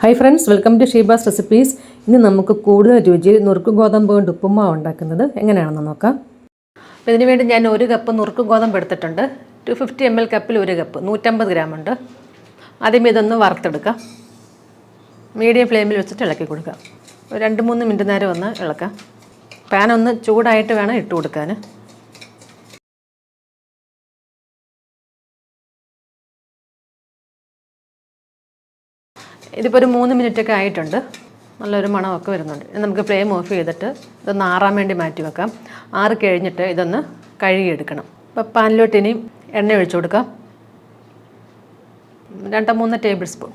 Hi friends welcome to Sheeba's recipes ഇന്ന് നമുക്ക് കൂടുതൽ രുചിയിൽ നുറുക്ക് ഗോതമ്പ് കൊണ്ട് ഉപ്പുമാവ് ഉണ്ടാക്കുന്നത് എങ്ങനെയാണെന്ന് നോക്കാം. അപ്പോൾ ഇതിന് വേണ്ടി ഞാൻ ഒരു കപ്പ് നുറുക്ക് ഗോതമ്പ് എടുത്തിട്ടുണ്ട്. ടു ഫിഫ്റ്റി എം എൽ കപ്പിൽ ഒരു കപ്പ് നൂറ്റമ്പത് ഗ്രാം ഉണ്ട്. ആദ്യം ഇതൊന്ന് വറുത്തെടുക്കാം. മീഡിയം ഫ്ലെയിമിൽ വെച്ചിട്ട് ഇളക്കി കൊടുക്കാം. രണ്ട് മൂന്ന് മിനിറ്റ് നേരം ഒന്ന് ഇളക്കാം. പാൻ ഒന്ന് ചൂടായിട്ട് വേണം ഇട്ട് കൊടുക്കാൻ. ഇതിപ്പോൾ ഒരു മൂന്ന് മിനിറ്റ് ഒക്കെ ആയിട്ടുണ്ട്. നല്ലൊരു മണമൊക്കെ വരുന്നുണ്ട്. നമുക്ക് ഫ്ലെയിം ഓഫ് ചെയ്തിട്ട് ഇതൊന്ന് ആറാൻ വേണ്ടി മാറ്റി വെക്കാം. ആറ് കഴിഞ്ഞിട്ട് ഇതൊന്ന് കഴുകിയെടുക്കണം. അപ്പോൾ പാനിലോട്ട് ഇനി എണ്ണ ഒഴിച്ചു കൊടുക്കാം. രണ്ടോ മൂന്ന് ടേബിൾ സ്പൂൺ.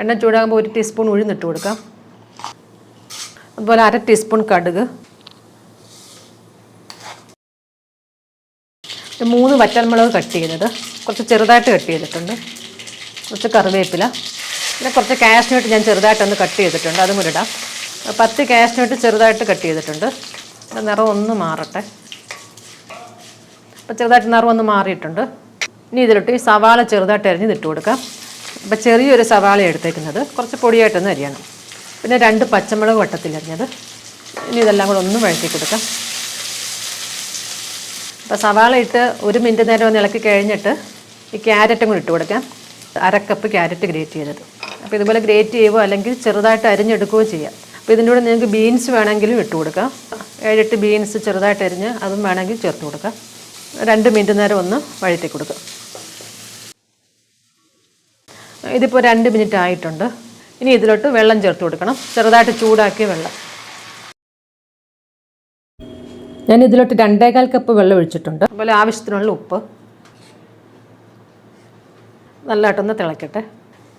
എണ്ണ ചൂടാകുമ്പോൾ ഒരു ടീസ്പൂൺ ഉഴുന്നിട്ട് കൊടുക്കാം. അതുപോലെ അര ടീസ്പൂൺ കടുക്. മൂന്ന് വറ്റൽമുളക് കട്ട് ചെയ്തത്. കുറച്ച് ചെറുതായിട്ട് കട്ട് ചെയ്തിട്ടുണ്ട്. കുറച്ച് കറിവേപ്പില. പിന്നെ കുറച്ച് കാഷ്നട്ട് ഞാൻ ചെറുതായിട്ടൊന്ന് കട്ട് ചെയ്തിട്ടുണ്ട്. അതും കൂടെ ഇടാം. പത്ത് കാഷ്നട്ട് ചെറുതായിട്ട് കട്ട് ചെയ്തിട്ടുണ്ട്. അപ്പം നിറം ഒന്ന് മാറട്ടെ. അപ്പോൾ ചെറുതായിട്ട് നിറം ഒന്ന് മാറിയിട്ടുണ്ട്. ഇനി ഇതിലിട്ട് ഈ സവാള ചെറുതായിട്ട് അരിഞ്ഞ് ഇട്ട് കൊടുക്കാം. അപ്പോൾ ചെറിയൊരു സവാള എടുത്തേക്കുന്നത്. കുറച്ച് പൊടിയായിട്ടൊന്ന് അരിയണം. പിന്നെ രണ്ട് പച്ചമുളക് വട്ടത്തിൽ അരിഞ്ഞത്. ഇനി ഇതെല്ലാം കൂടെ ഒന്ന് വഴറ്റി കൊടുക്കാം. അപ്പോൾ സവാള ഇട്ട് ഒരു മിനിറ്റ് നേരം ഒന്ന് ഇളക്കി കഴിഞ്ഞിട്ട് ഈ ക്യാരറ്റും കൂടി ഇട്ട് കൊടുക്കാം. അരക്കപ്പ് ക്യാരറ്റ് ഗ്രേറ്റ് ചെയ്തത്. അപ്പോൾ ഇതുപോലെ ഗ്രേറ്റ് ചെയ്യുകയോ അല്ലെങ്കിൽ ചെറുതായിട്ട് അരിഞ്ഞെടുക്കുകയോ ചെയ്യാം. അപ്പോൾ ഇതിന്റെ കൂടെ നിങ്ങൾക്ക് ബീൻസ് വേണമെങ്കിലും ഇട്ട് കൊടുക്കാം. ഏഴെട്ട് ബീൻസ് ചെറുതായിട്ട് അരിഞ്ഞ് അതും വേണമെങ്കിൽ ചേർത്ത് കൊടുക്കാം. രണ്ട് മിനിറ്റ് നേരം ഒന്ന് വഴറ്റി കൊടുക്കാം. ഇതിപ്പോൾ രണ്ട് മിനിറ്റ് ആയിട്ടുണ്ട്. ഇനി ഇതിലോട്ട് വെള്ളം ചേർത്ത് കൊടുക്കണം. ചെറുതായിട്ട് ചൂടാക്കിയ വെള്ളം. ഞാൻ ഇതിലോട്ട് രണ്ടേകാൽ കപ്പ് വെള്ളം ഒഴിച്ചിട്ടുണ്ട്. അതുപോലെ ആവശ്യത്തിനുള്ള ഉപ്പ്. നല്ലതായിട്ടൊന്ന് തിളക്കട്ടെ.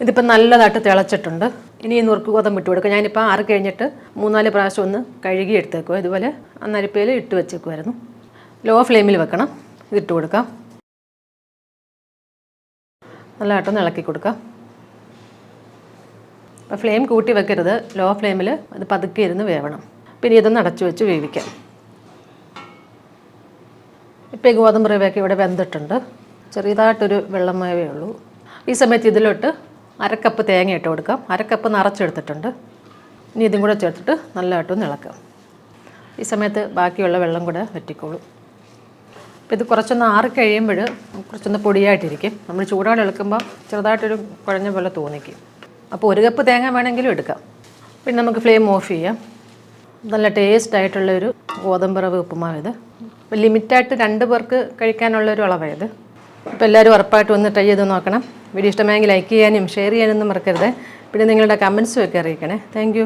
ഇതിപ്പോൾ നല്ലതായിട്ട് തിളച്ചിട്ടുണ്ട്. ഇനി നുറുക്ക് ഗോതമ്പ് ഇട്ട് കൊടുക്കുക ഞാനിപ്പോൾ ആറ് കഴിഞ്ഞിട്ട് മൂന്നാൽ പ്രാവശ്യം ഒന്ന് കഴുകി എടുത്തേക്കുക ഇതുപോലെ അന്നരിപ്പയിൽ ഇട്ട് വെച്ചേക്കുമായിരുന്നു ലോ ഫ്ലെയിമിൽ വെക്കണം. ഇതിട്ട് കൊടുക്കാം. നല്ലതായിട്ടൊന്ന് ഇളക്കി കൊടുക്കാം. അപ്പോൾ ഫ്ലെയിം കൂട്ടി വെക്കരുത്. ലോ ഫ്ലെയിമിൽ അത് പതുക്കെ ഇരുന്ന് വേവണം. പിന്നെ ഇതൊന്ന് അടച്ചു വെച്ച് വേവിക്കാം. ഇപ്പോൾ ഈ ഗോതമ്പ് റവയൊക്കെ ഇവിടെ വെന്തിട്ടുണ്ട്. ചെറിയതായിട്ടൊരു വെള്ളമയമേ ഉള്ളൂ. ഈ സമയത്ത് ഇതിലോട്ട് അരക്കപ്പ് തേങ്ങ ഇട്ട് കൊടുക്കാം. അരക്കപ്പ് നിറച്ചെടുത്തിട്ടുണ്ട്. ഇനി ഇതും കൂടെ ചേർത്തിട്ട് നല്ലതായിട്ടൊന്ന് ഇളക്കാം. ഈ സമയത്ത് ബാക്കിയുള്ള വെള്ളം കൂടെ വറ്റിക്കോളും. അപ്പോൾ ഇത് കുറച്ചൊന്ന് ആറി കഴിയുമ്പോൾ കുറച്ചൊന്ന് പൊടിയായിട്ടിരിക്കും. നമ്മൾ ചൂടോടെ ഇളക്കുമ്പോൾ ചെറുതായിട്ടൊരു കുഴഞ്ഞ പോലെ തോന്നിക്കും. അപ്പോൾ ഒരു കപ്പ് തേങ്ങ വേണമെങ്കിലും എടുക്കാം. പിന്നെ നമുക്ക് ഫ്ലെയിം ഓഫ് ചെയ്യാം. നല്ല ടേസ്റ്റ് ആയിട്ടുള്ളൊരു ഗോതമ്പ് റവ് ഉപ്പുമാവ് ഇത്. ലിമിറ്റായിട്ട് രണ്ട് പേർക്ക് കഴിക്കാനുള്ളൊരു അളവായത് അപ്പോൾ എല്ലാവരും ഉറപ്പായിട്ട് ഒന്ന് ട്രൈ ചെയ്ത് നോക്കണം. വീഡിയോ ഇഷ്ടമായെങ്കിൽ ലൈക്ക് ചെയ്യാനും ഷെയർ ചെയ്യാനൊന്നും മറക്കരുത്. പിന്നെ നിങ്ങളുടെ കമൻസും ഒക്കെ അറിയിക്കണേ. താങ്ക്